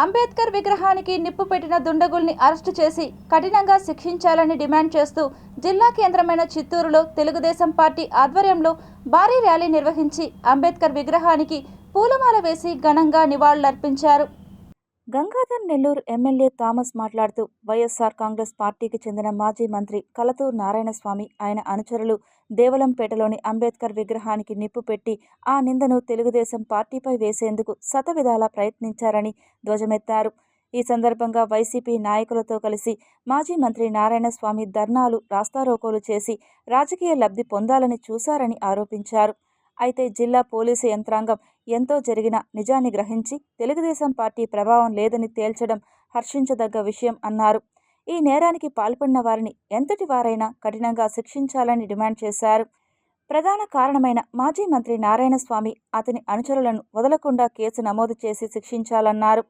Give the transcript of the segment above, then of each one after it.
అంబేద్కర్ విగ్రహానికి నిప్పు పెట్టిన దుండగుల్ని అరెస్టు చేసి కఠినంగా శిక్షించాలని డిమాండ్ చేస్తూ జిల్లా కేంద్రమైన చిత్తూరులో తెలుగుదేశం పార్టీ ఆధ్వర్యంలో భారీ ర్యాలీ నిర్వహించి అంబేద్కర్ విగ్రహానికి పూలమాల వేసి ఘనంగా నివాళులర్పించారు. గంగాధర్ నెల్లూరు ఎమ్మెల్యే థామస్ మాట్లాడుతూ వైఎస్ఆర్ కాంగ్రెస్ పార్టీకి చెందిన మాజీ మంత్రి కలతూరు నారాయణస్వామి ఆయన అనుచరులు దేవలంపేటలోని అంబేద్కర్ విగ్రహానికి నిప్పు పెట్టి ఆ నిందను తెలుగుదేశం పార్టీపై వేసేందుకు శతవిధాలా ప్రయత్నించారని ధ్వజమెత్తారు. ఈ సందర్భంగా వైసీపీ నాయకులతో కలిసి మాజీ మంత్రి నారాయణస్వామి ధర్నాలు రాస్తారోకోలు చేసి రాజకీయ లబ్ధి పొందాలని చూశారని ఆరోపించారు. అయితే జిల్లా పోలీసు యంత్రాంగం ఎంతో జరిగిన నిజాన్ని గ్రహించి తెలుగుదేశం పార్టీ ప్రభావం లేదని తేల్చడం హర్షించదగ్గ విషయం అన్నారు. ఈ నేరానికి పాల్పడిన వారిని ఎంతటి వారైనా కఠినంగా శిక్షించాలని డిమాండ్ చేశారు. ప్రధాన కారణమైన మాజీ మంత్రి నారాయణస్వామి అతని అనుచరులను వదలకుండా కేసు నమోదు చేసి శిక్షించాలన్నారు.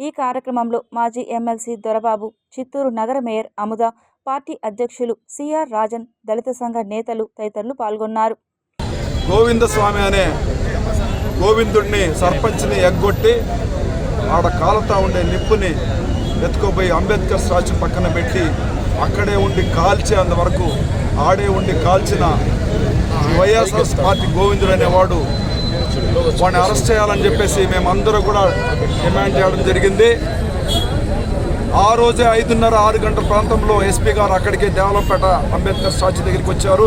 ఈ కార్యక్రమంలో మాజీ ఎమ్మెల్సీ దొరబాబు చిత్తూరు నగర మేయర్ అముద పార్టీ అధ్యక్షులు సిఆర్ రాజన్ దళిత సంఘ నేతలు తదితరులు పాల్గొన్నారు. గోవిందస్వామి అనే గోవిందుడిని సర్పంచ్ని ఎగ్గొట్టి ఆడ కాలుతా ఉండే నిప్పుని ఎత్తుకోపోయి అంబేద్కర్ స్టాచ్యూ పక్కన పెట్టి అక్కడే ఉండి కాల్చేంత వరకు ఆడే ఉండి కాల్చిన వైఎస్ఆర్ పార్టీ గోవిందుడు అనేవాడు వాడిని అరెస్ట్ చేయాలని చెప్పేసి మేమందరూ కూడా డిమాండ్ చేయడం జరిగింది. ఆ రోజే ఐదున్నర ఆరు గంటల ప్రాంతంలో ఎస్పీ గారు అక్కడికే దేవలంపేట అంబేద్కర్ స్టాచ్యూ దగ్గరికి వచ్చారు.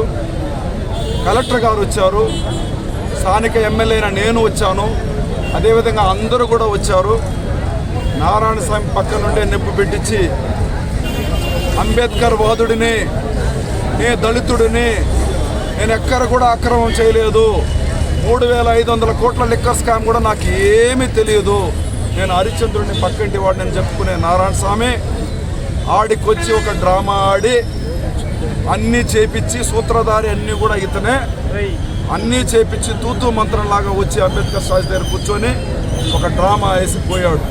కలెక్టర్ గారు వచ్చారు స్థానిక ఎమ్మెల్యేన నేను వచ్చాను అదేవిధంగా అందరూ కూడా వచ్చారు. నారాయణ స్వామి పక్క నుండే నిప్పు పెట్టించి అంబేద్కర్ వాదుడిని నే దళితుడిని నేను ఎక్కడ కూడా అక్రమం చేయలేదు. మూడు వేల ఐదు వందల కోట్ల లిక్కర్ స్కామ్ కూడా నాకు ఏమీ తెలియదు. నేను హరిశ్చంద్రుడిని పక్కింటి వాడిని చెప్పుకునే నారాయణ స్వామి ఆడికొచ్చి ఒక డ్రామా ఆడి అన్నీ చేపించి సూత్రధారి అన్నీ కూడా ఇతనే. అన్నీ చేపించి తూతూ మంత్రంలాగా వచ్చి అంబేద్కర్ స్టాచ్యూ దగ్గర కూర్చొని ఒక డ్రామా వేసి పోయాడు.